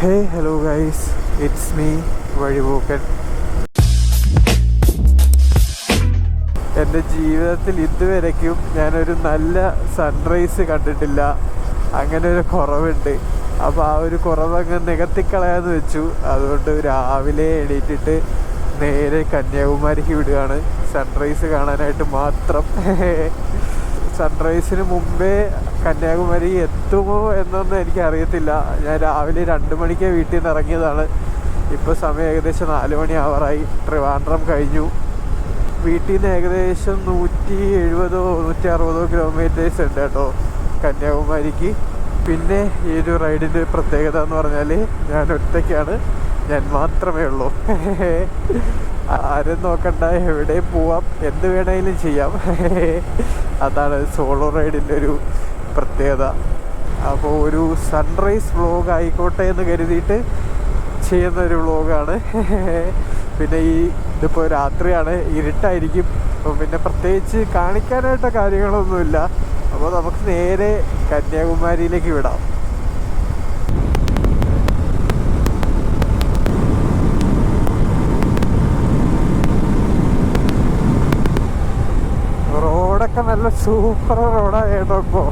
Hey hello guys it's me Vazhipokkan എന്റെ ജീവിതത്തിൽ ഇതുവരയ്ക്കും ഞാനൊരു നല്ല സൺറൈസ് കണ്ടിട്ടില്ല. അങ്ങനെ ഒരു കുറവുണ്ട്. അപ്പോൾ ആ ഒരു കുറവങ്ങ് നികത്തിക്കളയാന്ന് വെച്ചു. അതുകൊണ്ട് രാവിലെ എണീറ്റിട്ട് നേരെ കന്യാകുമാരിക്ക് വിടുകയാണ്. സൺറൈസ് കാണാനായിട്ട് മാത്രം. സൺറൈസിന് മുമ്പേ കന്യാകുമാരി എത്തുമോ എന്നൊന്നും എനിക്കറിയത്തില്ല. ഞാൻ രാവിലെ രണ്ട് മണിക്ക് വീട്ടിൽ നിന്ന് ഇറങ്ങിയതാണ്. ഇപ്പോൾ സമയം ഏകദേശം നാല് മണി ആവറായി. ട്രിവാൻഡ്രം കഴിഞ്ഞു. വീട്ടിൽ നിന്ന് ഏകദേശം നൂറ്റി എഴുപതോ നൂറ്റി അറുപതോ കിലോമീറ്റേഴ്സ് ഉണ്ട് കേട്ടോ കന്യാകുമാരിക്ക്. പിന്നെ ഈ ഒരു റൈഡിന്റെ പ്രത്യേകത എന്ന് പറഞ്ഞാൽ ഞാൻ ഒറ്റയ്ക്കാണ്. ഞാൻ മാത്രമേ ഉള്ളൂ. ആരും നോക്കണ്ട. എവിടെ പോവാം? എന്ത് വേണമെങ്കിലും ചെയ്യാം. അതാണ് സോളോ റൈഡിന്റെ ഒരു പ്രത്യേകത. അപ്പോൾ ഒരു സൺറൈസ് വ്ളോഗ് ആയിക്കോട്ടെ എന്ന് കരുതിയിട്ട് ചെയ്യുന്ന ഒരു വ്ളോഗാണ് പിന്നെ ഈ ഇതിപ്പോൾ രാത്രിയാണ് ഇരുട്ടായിരിക്കും. അപ്പോൾ പിന്നെ പ്രത്യേകിച്ച് കാണിക്കാനായിട്ട് കാര്യങ്ങളൊന്നുമില്ല. അപ്പോൾ നമുക്ക് നേരെ കന്യാകുമാരിയിലേക്ക് വിടാം. റോഡൊക്കെ നല്ല സൂപ്പർ റോഡാണ് കേട്ടോ ഇപ്പോൾ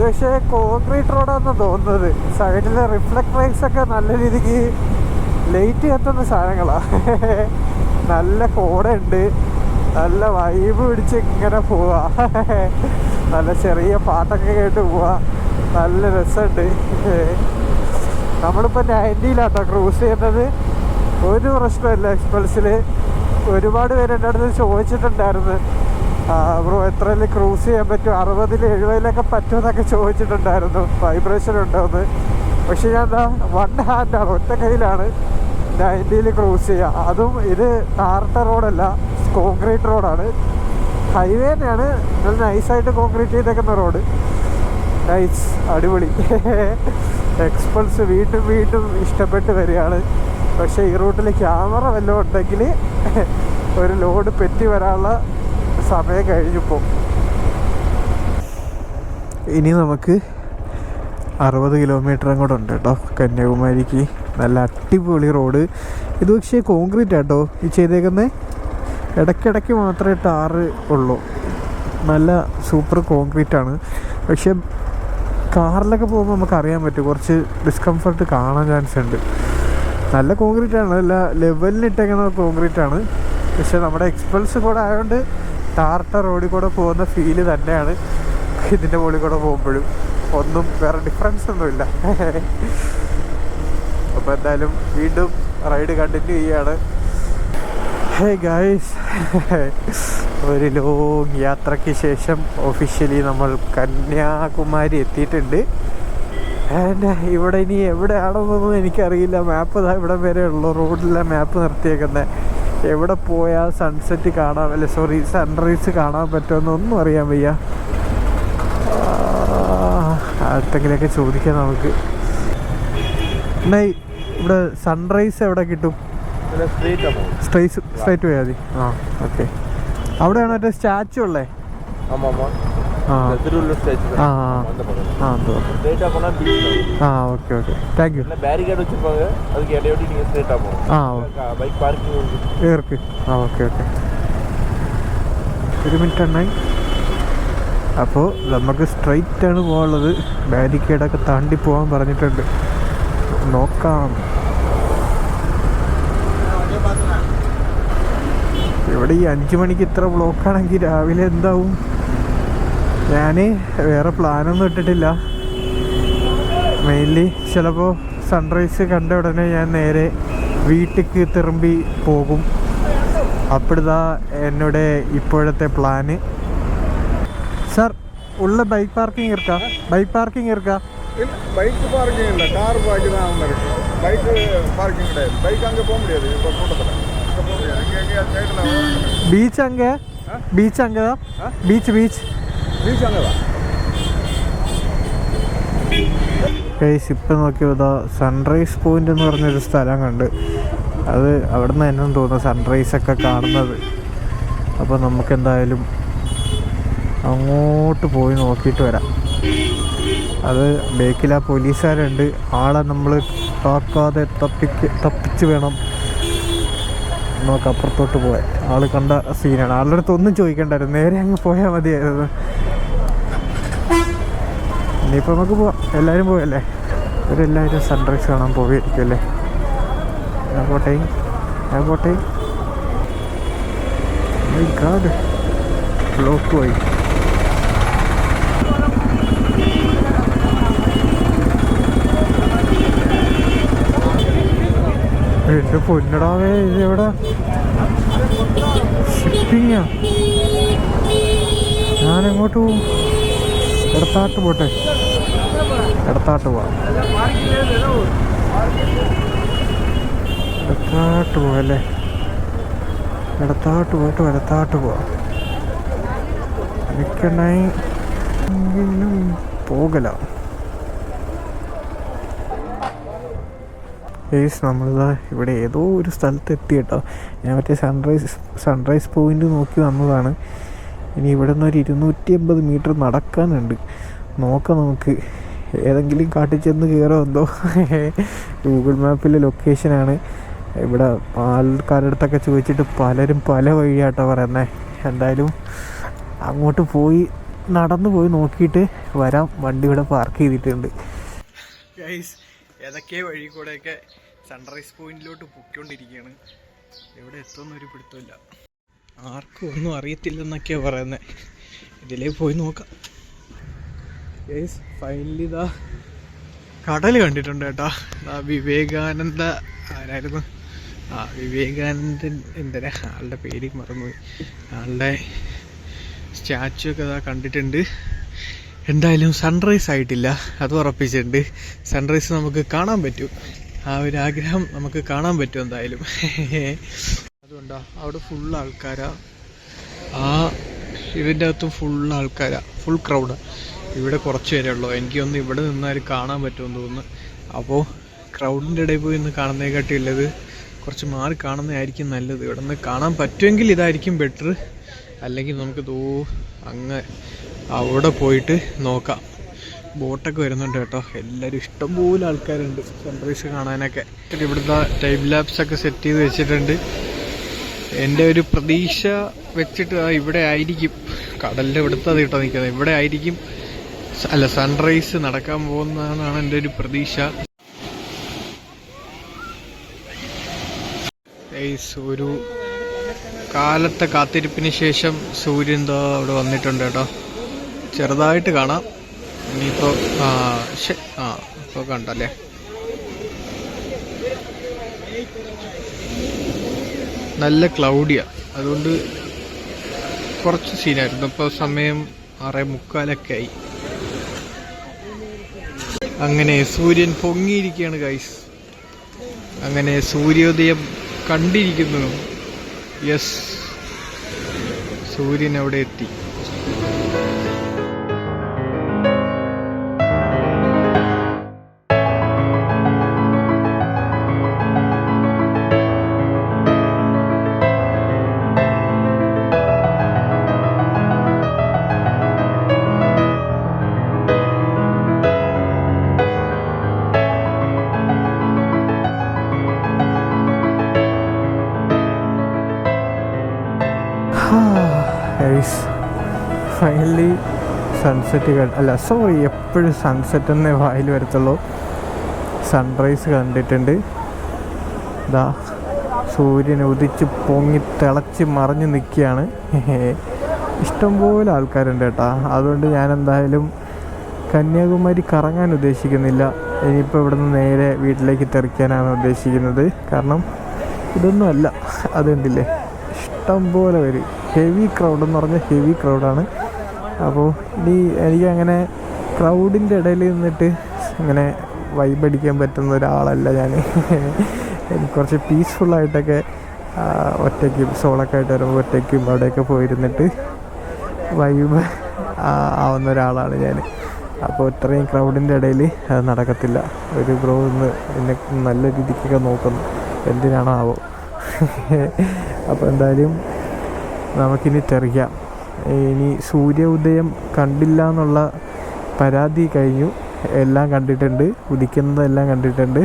ഇത് പക്ഷേ കോൺക്രീറ്റ് റോഡാണെന്ന് തോന്നുന്നത്. സൈഡിലെ റിഫ്ലക്ട് റൈസ് ഒക്കെ നല്ല രീതിക്ക് ലൈറ്റ് കത്തുന്ന സാധനങ്ങളാണ് നല്ല കോടയുണ്ട്. നല്ല വൈബ് പിടിച്ച് ഇങ്ങനെ പോവാ. നല്ല ചെറിയ പാട്ടൊക്കെ കേട്ട് പോവാ. നല്ല രസമുണ്ട്. നമ്മളിപ്പോൾ നയന്റിയിലാട്ടോ ക്രൂസ് ചെയ്യുന്നത്. ഒരു പ്രശ്നമില്ല എക്സ്പൾസിൽ ഒരുപാട് പേര് എന്റെ അടുത്ത് ചോദിച്ചിട്ടുണ്ടായിരുന്നു. ബ്രോ എത്രയിൽ ക്രൂസ് ചെയ്യാൻ പറ്റും? അറുപതിൽ എഴുപതിലൊക്കെ പറ്റുമെന്നൊക്കെ ചോദിച്ചിട്ടുണ്ടായിരുന്നു. വൈബ്രേഷൻ ഉണ്ടോയെന്ന് പക്ഷെ ഞാൻ എന്താ വൺ ഹാൻഡാണ് ഒറ്റ കയ്യിലാണ് നയന്റിയിൽ ക്രൂസ് ചെയ്യുക അതും ഇത് ടാർട്ട റോഡല്ല കോൺക്രീറ്റ് റോഡാണ്. ഹൈവേ തന്നെയാണ് നല്ല നൈസായിട്ട് കോൺക്രീറ്റ് ചെയ്തേക്കുന്ന റോഡ്. നൈസ് അടിപൊളി. എക്സ്പൾസ് വീണ്ടും വീണ്ടും ഇഷ്ടപ്പെട്ട് വരികയാണ്. പക്ഷേ ഈ റൂട്ടിൽ ക്യാമറ വല്ലതും ഉണ്ടെങ്കിൽ ഒരു ലോഡ് പെറ്റി വരാനുള്ള സമയം കഴിഞ്ഞിപ്പോൾ ഇനി നമുക്ക് അറുപത് കിലോമീറ്റർ അങ്ങോട്ട് ഉണ്ട് കേട്ടോ കന്യാകുമാരിക്ക് നല്ല അടിപൊളി റോഡ് ഇത് പക്ഷേ കോൺക്രീറ്റ് ആട്ടോ ഈ ചെയ്തേക്കുന്നത് ഇടയ്ക്കിടയ്ക്ക് മാത്രമേ ടാറ് ഉള്ളൂ. നല്ല സൂപ്പർ കോൺക്രീറ്റ് ആണ്. പക്ഷേ കാറിലൊക്കെ പോകുമ്പോൾ നമുക്ക് അറിയാൻ പറ്റും. കുറച്ച് ഡിസ്കംഫർട്ട് കാണാൻ ചാൻസ് ഉണ്ട്. നല്ല കോൺക്രീറ്റ് ആണ്. നല്ല ലെവലിനിട്ടേക്കുന്ന കോൺക്രീറ്റ് ആണ്. പക്ഷേ നമ്മുടെ എക്സ്പെൻസ് കൂടെ ആയതുകൊണ്ട് ടാർട്ട റോഡിൽ കൂടെ പോകുന്ന ഫീൽ തന്നെയാണ് ഇതിന്റെ മുകളിൽ കൂടെ പോകുമ്പോഴും. ഒന്നും വേറെ ഡിഫറൻസ് ഒന്നുമില്ല. അപ്പോൾ എന്തായാലും വീണ്ടും റൈഡ് കണ്ടിന്യൂ ചെയ്യാണ്. ഹേ ഗായ്സ് ഒരു ലോങ് യാത്രയ്ക്ക് ശേഷം ഒഫീഷ്യലി നമ്മൾ കന്യാകുമാരി എത്തിയിട്ടുണ്ട്. ആൻഡ് ഇവിടെ ഇനി എവിടെയാണെന്നൊന്നും എനിക്കറിയില്ല. മാപ്പ് ഇവിടെ വരെ ഉള്ളു റോഡിലെ മാപ്പ് നിർത്തിയേക്കുന്നത് എവിടെ പോയാൽ സൺസെറ്റ് കാണാൻ അല്ലെ സോറി സൺറൈസ് കാണാൻ പറ്റുമെന്നൊന്നും അറിയാൻ വയ്യ. അടുത്തെങ്കിലൊക്കെ ചോദിക്കാം നമുക്ക്. എന്നാ ഇവിടെ സൺറൈസ് എവിടെ കിട്ടും? സ്ട്രൈറ്റ് പോയാൽ മതി. ആ ഓക്കെ അവിടെയാണ് മറ്റേ സ്റ്റാച്ചു ഉള്ളേ? ആ ആ ആ എന്തോ ആ okay okay thank you barricade வச்சிருப்பாங்க அதுக்கு இடையோடி நீங்க ஸ்ட்ரைட்டா போகணும் ആ பைக் பார்க்கிங் ഏർക്ക് ആ ഓക്കെ ഓക്കെ ഒരു മിനിറ്റ് എണ്ണായി അപ്പോൾ നമുക്ക് സ്ട്രൈറ്റ് ആണ് പോകാനുള്ളത് ബാരിക്കേഡൊക്കെ താണ്ടി പോകാൻ പറഞ്ഞിട്ടുണ്ട് നോക്കാം ഇവിടെ ഈ അഞ്ച് മണിക്ക് ഇത്ര ബ്ലോക്കാണെങ്കിൽ രാവിലെ എന്താവും ഞാൻ വേറെ പ്ലാനൊന്നും ഇട്ടിട്ടില്ല മെയിൻലി ചിലപ്പോൾ സൺറൈസ് കണ്ട ഉടനെ ഞാൻ നേരെ വീട്ടിലേക്ക് തിരുമ്പി പോകും അപ്പോഴതാ എന്നോട് ഇപ്പോഴത്തെ പ്ലാന് സാർ ഉള്ള ബൈക്ക് പാർക്കിംഗ് ഇരിക്കാ ബൈക്ക് പാർക്കിംഗ് ഇരിക്കാ இல்ல பைக் பார்க்கிங் இல்லை கார் பார்க்கிங் தான் அவங்க இருக்கு பைக்கு பார்க்கிங் கிடையாது பைக் அங்கே போக முடியாது இப்போ கூட்டத்தில் அங்கே போக முடியாது அங்கே எங்கேயா சைடில் ബീച്ച് അങ്ങ് ബീച്ച് അങ്ങതാ ബീച്ച് ബീച്ച് பீச் அங்கே தான் ഗൈസ് ഇപ്പം നോക്കിയത് സൺറൈസ് പോയിന്റ് എന്ന് പറഞ്ഞൊരു സ്ഥലം കണ്ട്. അത് അവിടെ നിന്ന് തന്നെ തോന്നുന്നു സൺറൈസ് ഒക്കെ കാണുന്നത്. അപ്പോൾ നമുക്ക് എന്തായാലും അങ്ങോട്ട് പോയി നോക്കിയിട്ട് വരാം. അത് ബേക്കിൽ ആ പോലീസുകാരുണ്ട്. ആളെ നമ്മൾ താക്കാതെ തപ്പിക്ക് തപ്പിച്ച് വേണം നമുക്ക് അപ്പുറത്തോട്ട് പോയാൽ ആൾ കണ്ട സീനാണ് ആളുടെ അടുത്ത് ഒന്നും ചോദിക്കണ്ടായിരുന്നു. നേരെ അങ്ങ് പോയാൽ മതിയായിരുന്നു. ഇനിയിപ്പോൾ നമുക്ക് പോവാം എല്ലാവരും പോയല്ലേ ഇവരെല്ലാവരും സൺറൈസ് കാണാൻ പോവുകയായിരിക്കും അല്ലേ ഞാൻ പോട്ടെ. ഞാൻ പോട്ടെ. ഗാഡ് ബ്ലോക്ക് പോയി എന്റെ പൊന്നടാവേ ഇത് എവിടെ? ഷിപ്പിങ്ങാ ഞാനെങ്ങോട്ട് പോവും? ഇടത്താട്ട് പോട്ടെ. ഇടത്താട്ട് പോവാം. ഇടത്താട്ട് പോവല്ലേ ഇടത്താട്ട് പോയിട്ട് വലത്താട്ട് പോവാം. എനിക്കുണ്ടായി പോകല. ഏസ് നമ്മളിതാ ഇവിടെ ഏതോ ഒരു സ്ഥലത്ത് എത്തി കേട്ടോ. ഞാൻ മറ്റേ സൺറൈസ് സൺറൈസ് പോയിന്റ് നോക്കി വന്നതാണ്. ഇനി ഇവിടെ നിന്ന് ഒരു ഇരുന്നൂറ്റി അമ്പത് മീറ്റർ നടക്കാനുണ്ട്. നോക്കാം നമുക്ക്. ഏതെങ്കിലും കാട്ടിൽ ചെന്ന് കയറോ എന്തോ? ഗൂഗിൾ മാപ്പിലെ ലൊക്കേഷനാണ് ഇവിടെ ആൾക്കാരുടെ അടുത്തൊക്കെ ചോദിച്ചിട്ട് പലരും പല വഴിയാട്ടോ പറയുന്നത് എന്തായാലും അങ്ങോട്ട് പോയി നടന്നു പോയി നോക്കിയിട്ട് വരാം. വണ്ടി ഇവിടെ പാർക്ക് ചെയ്തിട്ടുണ്ട്. ഏതൊക്കെ വഴി കൂടെയൊക്കെ സൺറൈസ് പോയിന്റിലോട്ട് പൊയ്ക്കൊണ്ടിരിക്കുകയാണ്. എവിടെ എത്തുമെന്നൊരു പിടുത്തമില്ല. ആർക്കും ഒന്നും അറിയത്തില്ലെന്നൊക്കെയാണ് പറയുന്നത് ഇതിലേ പോയി നോക്കാം. ഗൈസ് ഫൈനലി ഇതാ കടൽ കണ്ടിട്ടുണ്ട് കേട്ടോ. ആ വിവേകാനന്ദ ആരായിരുന്നു? ആ വിവേകാനന്ദൻ എന്തരാ ആളുടെ പേര് മറന്നുപോയി. ആളുടെ സ്റ്റാച്ചു ഒക്കെ ഇതാ കണ്ടിട്ടുണ്ട്. എന്തായാലും സൺറൈസ് ആയിട്ടില്ല. അത് ഉറപ്പിച്ചിട്ടുണ്ട്. സൺറൈസ് നമുക്ക് കാണാൻ പറ്റും. ആ ഒരു ആഗ്രഹം നമുക്ക് കാണാൻ പറ്റും എന്തായാലും. അതുകൊണ്ടാ അവിടെ ഫുൾ ആൾക്കാരാ. ആ ഇതിന്റെ അകത്തും ഫുൾ ആൾക്കാരാ. ഫുൾ ക്രൗഡാ ഇവിടെ കുറച്ച് പേരേ ഉള്ളൂ. എനിക്കൊന്ന് ഇവിടെ നിന്നാൽ കാണാൻ പറ്റുമെന്ന് തോന്നുന്നു. അപ്പോൾ ക്രൗഡിന്റെ ഇടയിൽ പോയി നിന്ന് കാണുന്നതിനെക്കാട്ടി ഉള്ളത് കുറച്ച് മാറി കാണുന്നതായിരിക്കും നല്ലത്. ഇവിടെ നിന്ന് കാണാൻ പറ്റുമെങ്കിൽ ഇതായിരിക്കും ബെറ്റർ അല്ലെങ്കിൽ നമുക്ക് തോ അങ്ങ് അവിടെ പോയിട്ട് നോക്കാം. ബോട്ടൊക്കെ വരുന്നുണ്ട് കേട്ടോ. എല്ലാവരും ഇഷ്ടംപോലെ ആൾക്കാരുണ്ട്. സൺറൈസ് കാണാനൊക്കെ. ഇവിടുത്തെ ടൈം ലാബ്സൊക്കെ സെറ്റ് ചെയ്ത് വെച്ചിട്ടുണ്ട്. എന്റെ ഒരു പ്രതീക്ഷ വെച്ചിട്ട് ഇവിടെ ആയിരിക്കും. കടലിന്റെ ഇവിടുത്തെ കേട്ടോ നിൽക്കുന്നത്. ഇവിടെ ആയിരിക്കും. അല്ല സൺറൈസ് നടക്കാൻ പോകുന്നതാണ് എന്റെ ഒരു പ്രതീക്ഷ. ഒരു കാലത്തെ കാത്തിരിപ്പിന് ശേഷം സൂര്യൻ ദാ അവിടെ വന്നിട്ടുണ്ട് കേട്ടോ. ചെറുതായിട്ട് കാണാം. ഇനിയിപ്പോൾ ആ ആ ഇപ്പോൾ കണ്ടല്ലേ? നല്ല ക്ലൗഡിയാണ് അതുകൊണ്ട് കുറച്ച് സീനായിരുന്നു ഇപ്പോൾ സമയം ആറേ മുക്കാലൊക്കെ ആയി. അങ്ങനെ സൂര്യൻ പൊങ്ങിയിരിക്കുകയാണ് ഗൈസ് അങ്ങനെ സൂര്യോദയം കണ്ടിരിക്കുന്നു. യെസ് സൂര്യൻ അവിടെ എത്തി. ഫൈനലി സൺസെറ്റ് കണ്ട് അല്ല സോറി എപ്പോഴും സൺസെറ്റ് എന്നേ വായിൽ വരത്തുള്ളൂ. സൺറൈസ് കണ്ടിട്ടുണ്ട്. ഇതാ സൂര്യൻ ഉദിച്ച് പൊങ്ങി തിളച്ച് മറിഞ്ഞ് നിൽക്കുകയാണ്. ഇഷ്ടംപോലെ ആൾക്കാരുണ്ട് കേട്ടാ. അതുകൊണ്ട് ഞാൻ എന്തായാലും കന്യാകുമാരി കറങ്ങാൻ ഉദ്ദേശിക്കുന്നില്ല. ഇനിയിപ്പോൾ ഇവിടുന്ന് നേരെ വീട്ടിലേക്ക് തെറിക്കാനാണ് ഉദ്ദേശിക്കുന്നത്. കാരണം ഇതൊന്നുമല്ല അതുണ്ടില്ലേ അതെന്തില്ലേ? ഇഷ്ടം പോലെ വരും ഹെവി ക്രൗഡ് എന്ന് പറഞ്ഞാൽ ഹെവി ക്രൗഡാണ് അപ്പോൾ ഇനി എനിക്കങ്ങനെ ക്രൗഡിന്റെ ഇടയിൽ നിന്നിട്ട് ഇങ്ങനെ വൈബ് അടിക്കാൻ പറ്റുന്ന ഒരാളല്ല ഞാൻ എനിക്ക് കുറച്ച് പീസ്ഫുള്ളായിട്ടൊക്കെ ഒറ്റയ്ക്കും സോളൊക്കെ ആയിട്ട് വരുമ്പോൾ ഒറ്റയ്ക്കും അവിടെയൊക്കെ പോയിരുന്നിട്ട് വൈബ് ആവുന്ന ഒരാളാണ് ഞാൻ അപ്പോൾ ഇത്രയും ക്രൗഡിന്റെ ഇടയിൽ അത് നടക്കത്തില്ല. ഒരു ബ്രോ ഇന്ന് എന്നെ നല്ല രീതിക്കൊക്കെ നോക്കുന്നു. എന്തിനാണോ ആവോ അപ്പോൾ എന്തായാലും നമുക്കിനി തെറിയാം ഇനി സൂര്യ ഉദയം കണ്ടില്ല എന്നുള്ള പരാതി കഴിഞ്ഞു. എല്ലാം കണ്ടിട്ടുണ്ട്. ഉദിക്കുന്നതെല്ലാം കണ്ടിട്ടുണ്ട്.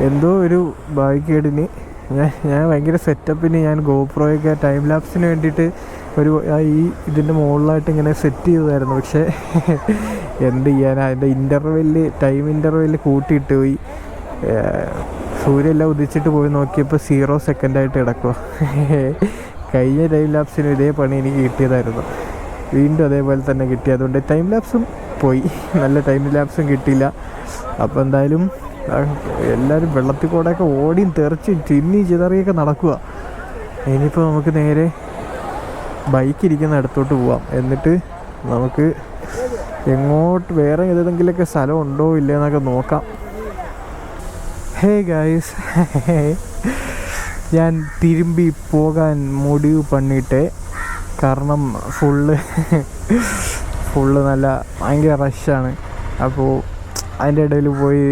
എന്തോ ഒരു ബാരിക്കേഡിന് ഞാൻ ഞാൻ ഭയങ്കര സെറ്റപ്പിന് ഞാൻ ഗോപ്രോയൊക്കെ ടൈം ലാപ്സിന് വേണ്ടിയിട്ട് ഒരു ഈ ഇതിന്റെ മുകളിലായിട്ട് ഇങ്ങനെ സെറ്റ് ചെയ്തതായിരുന്നു. പക്ഷേ എന്ത് ചെയ്യാൻ അതിന്റെ ഇന്റർവെല്ല് ടൈം ഇന്റർവെല്ല് കൂട്ടിയിട്ട് പോയി. സൂര്യ സൂര്യനെല്ലാം ഉദിച്ചിട്ട് പോയി നോക്കിയപ്പോൾ സീറോ സെക്കൻഡായിട്ട് കിടക്കുക കഴിഞ്ഞ ടൈം ലാപ്സിന് ഇതേ പണി എനിക്ക് കിട്ടിയതായിരുന്നു. വീണ്ടും അതേപോലെ തന്നെ കിട്ടി. അതുകൊണ്ട് ടൈം ലാപ്സും പോയി. നല്ല ടൈം ലാപ്സും കിട്ടിയില്ല. അപ്പോൾ എന്തായാലും എല്ലാവരും വെള്ളത്തിൽ കൂടെയൊക്കെ ഓടിയും തെറിച്ച് ചിന്നി ചിതറിയൊക്കെ നടക്കുക. ഇനിയിപ്പോൾ നമുക്ക് നേരെ ബൈക്ക് ഇരിക്കുന്ന ഇടത്തോട്ട് പോവാം. എന്നിട്ട് നമുക്ക് എങ്ങോട്ട് വേറെ ഏതെങ്കിലുമൊക്കെ സ്ഥലം ഉണ്ടോ ഇല്ലയെന്നൊക്കെ നോക്കാം. ഹേ ഗൈസ് ഞാൻ തിരുമ്പി പോകാൻ മുടിവ് പണിയിട്ട്. കാരണം ഫുള്ള് ഫുള്ള് നല്ല ഭയങ്കര റഷാണ് അപ്പോൾ അതിന്റെ ഇടയിൽ പോയി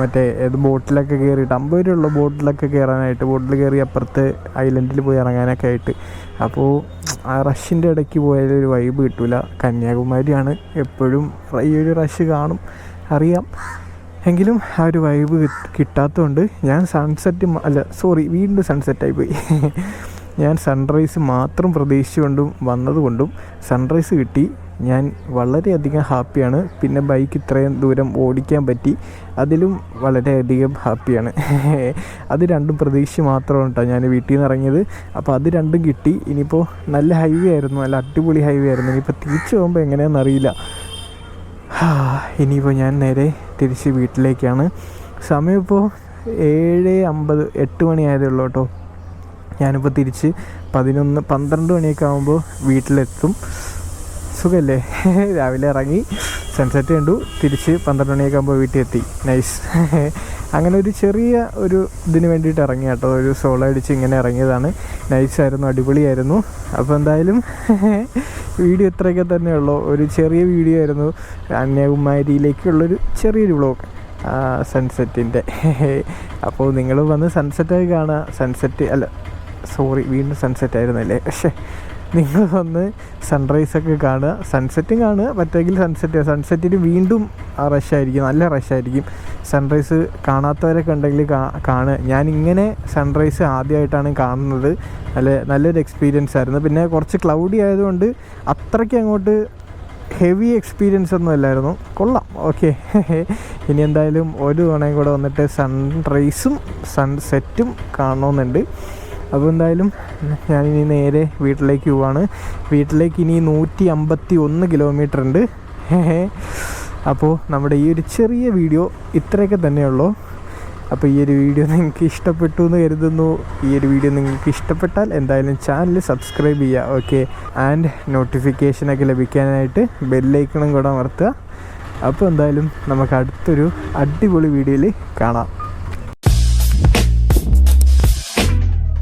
മറ്റേ ഏത് ബോട്ടിലൊക്കെ കയറിയിട്ട് അമ്പത് രൂപയുള്ള ബോട്ടിലൊക്കെ കയറാനായിട്ട് ബോട്ടിൽ കയറി അപ്പുറത്ത് ഐലൻഡിൽ പോയി ഇറങ്ങാനൊക്കെ ആയിട്ട്. അപ്പോൾ ആ റഷിന്റെ ഇടയ്ക്ക് പോയാൽ ഒരു വൈബ് കിട്ടില്ല കന്യാകുമാരിയാണ് എപ്പോഴും ഈ ഒരു റഷ് കാണും. അറിയാം. എങ്കിലും ആ ഒരു വൈബ് കിട്ടാത്തതുകൊണ്ട് ഞാൻ സൺസെറ്റ് അല്ല സോറി വീണ്ടും സൺസെറ്റായി പോയി. ഞാൻ സൺറൈസ് മാത്രം പ്രതീക്ഷിച്ചുകൊണ്ടും വന്നതുകൊണ്ടും സൺറൈസ് കിട്ടി. ഞാൻ വളരെയധികം ഹാപ്പിയാണ് പിന്നെ ബൈക്ക് ഇത്രയും ദൂരം ഓടിക്കാൻ പറ്റി. അതിലും വളരെയധികം ഹാപ്പിയാണ് അത് രണ്ടും പ്രതീക്ഷിച്ച് മാത്രമാണ് കേട്ടോ ഞാൻ വീട്ടിൽ നിന്ന് ഇറങ്ങിയത്. അപ്പോൾ അത് രണ്ടും കിട്ടി. ഇനിയിപ്പോൾ നല്ല ഹൈവേ ആയിരുന്നു. നല്ല അടിപൊളി ഹൈവേ ആയിരുന്നു. ഇനിയിപ്പോൾ തിരിച്ചു പോകുമ്പോൾ എങ്ങനെയാണെന്ന് അറിയില്ല. ഹാ, ഇനിയിപ്പോൾ ഞാൻ നേരെ തിരിച്ച് വീട്ടിലേക്കാണ്. സമയം ഇപ്പോൾ ഏഴ് അമ്പത് എട്ട് മണി ആയതേ ഉള്ളൂ കേട്ടോ. ഞാനിപ്പോൾ തിരിച്ച് പതിനൊന്ന് പന്ത്രണ്ട് മണിയൊക്കെ ആകുമ്പോൾ വീട്ടിലെത്തും. സുഖമല്ലേ രാവിലെ ഇറങ്ങി. സൺസെറ്റ് കണ്ടു. തിരിച്ച് പന്ത്രണ്ട് മണിയൊക്കെ ആകുമ്പോൾ വീട്ടിൽ എത്തി നൈസ് അങ്ങനെ ഒരു ചെറിയ ഒരു ഇതിന് വേണ്ടിയിട്ട് ഇറങ്ങി കേട്ടോ. ഒരു സോളോ അടിച്ച് ഇങ്ങനെ ഇറങ്ങിയതാണ്. നൈസായിരുന്നു അടിപൊളിയായിരുന്നു. അപ്പോൾ എന്തായാലും വീഡിയോ ഇത്രയൊക്കെ തന്നെ ഉള്ളൂ. ഒരു ചെറിയ വീഡിയോ ആയിരുന്നു. കന്യാകുമാരിയിലേക്കുള്ളൊരു ചെറിയൊരു വ്ളോഗ് സൺസെറ്റിന്റെ അപ്പോൾ നിങ്ങൾ വന്ന് സൺസെറ്റായി കാണുക. സൺസെറ്റ് അല്ല സോറി വീണ്ടും സൺസെറ്റ് ആയിരുന്നല്ലേ? പക്ഷേ നിങ്ങൾ വന്ന് സൺറൈസൊക്കെ കാണുക. സൺസെറ്റും കാണുക. പറ്റുമെങ്കിൽ സൺസെറ്റ് സൺസെറ്റിന് വീണ്ടും റഷായിരിക്കും നല്ല റഷായിരിക്കും സൺറൈസ് കാണാത്തവരൊക്കെ ഉണ്ടെങ്കിൽ കാണുക. ഞാനിങ്ങനെ സൺറൈസ് ആദ്യമായിട്ടാണ് കാണുന്നത്. നല്ല നല്ലൊരു എക്സ്പീരിയൻസ് ആയിരുന്നു. പിന്നെ കുറച്ച് ക്ലൗഡി ആയതുകൊണ്ട് അത്രയ്ക്ക് അങ്ങോട്ട് ഹെവി എക്സ്പീരിയൻസ് ഒന്നും അല്ലായിരുന്നു. കൊള്ളാം. ഓക്കെ ഇനി എന്തായാലും ഒരു തവണയും കൂടെ വന്നിട്ട് സൺറൈസും സൺസെറ്റും കാണണമെന്നുണ്ട് അപ്പോൾ എന്തായാലും ഞാനിനി നേരെ വീട്ടിലേക്ക് പോവാണ്. വീട്ടിലേക്ക് ഇനി നൂറ്റി അമ്പത്തി ഒന്ന് കിലോമീറ്റർ ഉണ്ട്. അപ്പോൾ നമ്മുടെ ഈ ഒരു ചെറിയ വീഡിയോ ഇത്രയൊക്കെ തന്നെയുള്ളൂ അപ്പോൾ ഈ ഒരു വീഡിയോ നിങ്ങൾക്ക് ഇഷ്ടപ്പെട്ടു എന്ന് കരുതുന്നു. ഈ ഒരു വീഡിയോ നിങ്ങൾക്ക് ഇഷ്ടപ്പെട്ടാൽ എന്തായാലും ചാനൽ സബ്സ്ക്രൈബ് ചെയ്യുക ഓക്കെ ആൻഡ് നോട്ടിഫിക്കേഷനൊക്കെ ലഭിക്കാനായിട്ട് ബെല്ലൈക്കണം കൂടെ അമർത്തുക. അപ്പോൾ എന്തായാലും നമുക്ക് അടുത്തൊരു അടിപൊളി വീഡിയോയിൽ കാണാം.